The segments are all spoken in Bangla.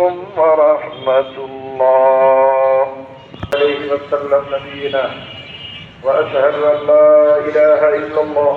عليكم ورحمة الله. عليه وسلم نبينا. وأشهد أن لا إله إلا الله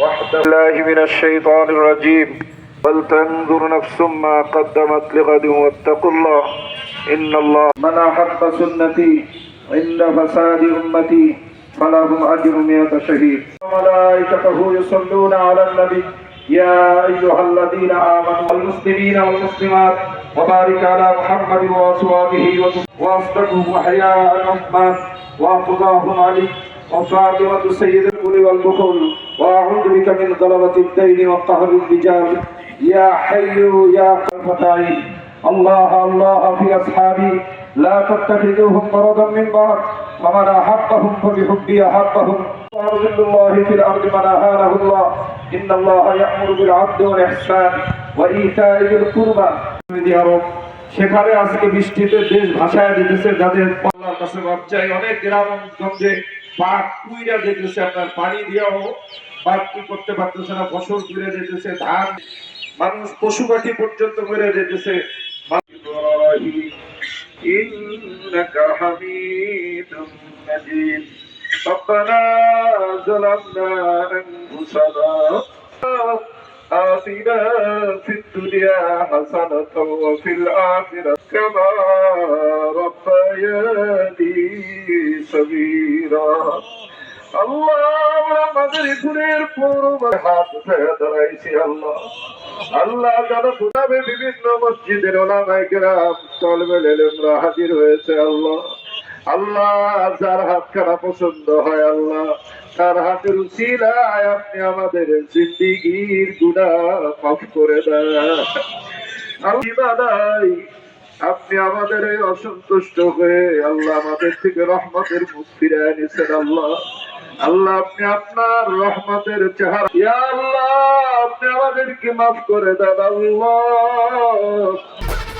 وحده. الله من الشيطان الرجيم. ولتنظر نفس ما قدمت لغد واتقوا الله. إن الله من أحب سنتي عند فساد أمتي فلهم أجر مئة شهيد. وملائكته يصلون على النبي. يا أيها الذين آمنوا المسلمين والمسلمات. وبارك على محمد وأصحابه وأصدقهم وحياء عثمان وأقضاهم علي وفاطمة سيد الكل والبخل وأعوذ بك من غلبة الدين وقهر الرجال يا حي يا قلب الله الله في أصحابي لا تتخذوهم مرضا من بعد فمن أحبهم فبحبي أحبهم وأرض الله في الأرض من أهانه الله إن الله يأمر بالعدل والإحسان وإيتاء ذي القربى সৌদি আরব সেখানে আজকে বৃষ্টিতে দেশ ভাসায় দিতেছে যাদের আল্লাহর কাছে মাপ চাই অনেক গ্রামগঞ্জে পাট কুইরা যেতেছে আপনার পানি দিয়েও পাট কি করতে পারতেছে না ফসল ঘুরে যেতেছে ধান মানুষ পশু পাখি পর্যন্ত ঘুরে যেতেছে إنك حميد مجيد ربنا ظلمنا أنفسنا آتنا في الدنيا حسنة وفي الآخرة كما ربياني صغيرا আল্লাহ আমাদের গুণের পূর্বে হাত উঠে দাঁড়াইছি আল্লাহ আল্লাহ যেন কোথাবে বিভিন্ন মসজিদের ওলামাই গ্রাম তলবেল এলেমরা হাজির হয়েছে আল্লাহ আল্লাহ, যার হাত খানা পছন্দ হয় আল্লাহ, তার হাতের উচিলায় আপনি আমাদের জিন্দিগির গুণা মাফ করে দেন। আপনি আমাদের অসন্তুষ্ট হয়ে আল্লাহ আমাদের থেকে রহমতের মুখ ফিরে এনেছেন আল্লাহ। আল্লাহ, আপনি আপনার রহমতের চেহারা আল্লাহ, আপনি আমাদেরকে মাফ করে দেন আল্লাহ।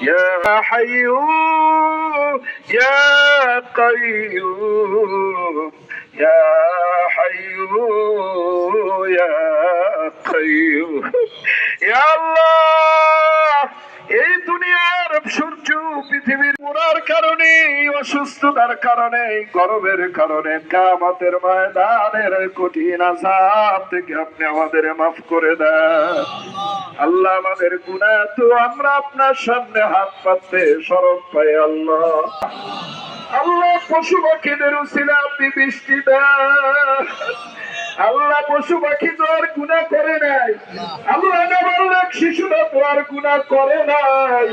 يا حي يا قيوم يا حي يا قيوم يا الله পৃথিবীর পুরার কারণে, অসুস্থতার কারণে, গরমের কারণে কামাতের ময়দানের কঠিন আসাব থেকে আপনি আমাদের মাফ করে দেন। আল্লাহ আমাদের গুণা তো আমরা আপনার সামনে হাত পাততে সরব পাই আল্লাহ। আল্লাহ পশু পাখিদের উচিলে আপনি বৃষ্টি দেন। আল্লাহ পশু পাখি তো আর গুণা করে নাই। আল্লাহ শিশুরা তো আর গুণা করে নাই।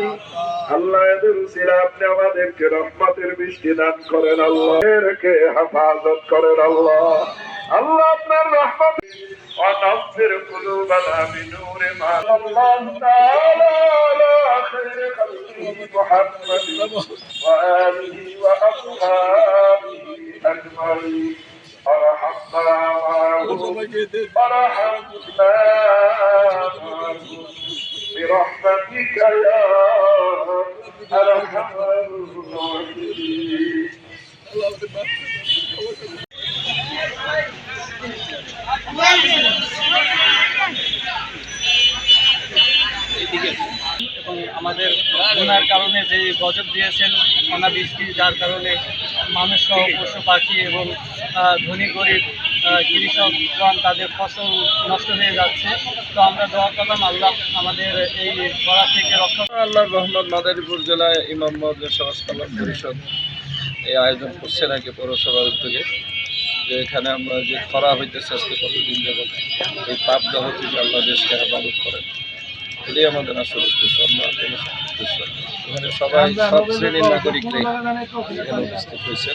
আল্লাহ এদের উচিলে আপনি আমাদেরকে রহমতের বৃষ্টি দান করেন আল্লাহ এদেরকে হেফাজত করেন আল্লাহ আল্লাহ আপনার রহমত ونصر قلوبنا بنور ما الله تعالى على خير خلقه محمد وآله وأصحابه أجمعين ارحمنا معهم ارحمنا معهم برحمتك يا أرحم الراحمين এবং আমাদের গুনার কারণে যে গজব দিয়েছেন অনাবৃষ্টি, যার কারণে মানুষ সহ পশু পাখি এবং ধনী গরিব কৃষকগণ তাদের ফসল নষ্ট হয়ে যাচ্ছে। তো আমরা দোয়া করলাম আল্লাহ আমাদের এই খরা থেকে রক্ষা আল্লাহ রহমত মাদারীপুর জেলায় ইমাম মহাদের সমাজ কল্যাণ পরিষদ এই আয়োজন করছে নাকি পৌরসভার উদ্যোগে। যে এখানে আমরা যে খরা হইতেছে আজকে কতদিন যাবত এই তাপ দাহ থেকে আল্লাহ দেশকে হেফাজত করেন। এটাই আমাদের আসল উদ্দেশ্য আমরা কোনো উদ্দেশ্য না। এখানে সবাই সব শ্রেণির নাগরিকরাই এখানে উপস্থিত হয়েছে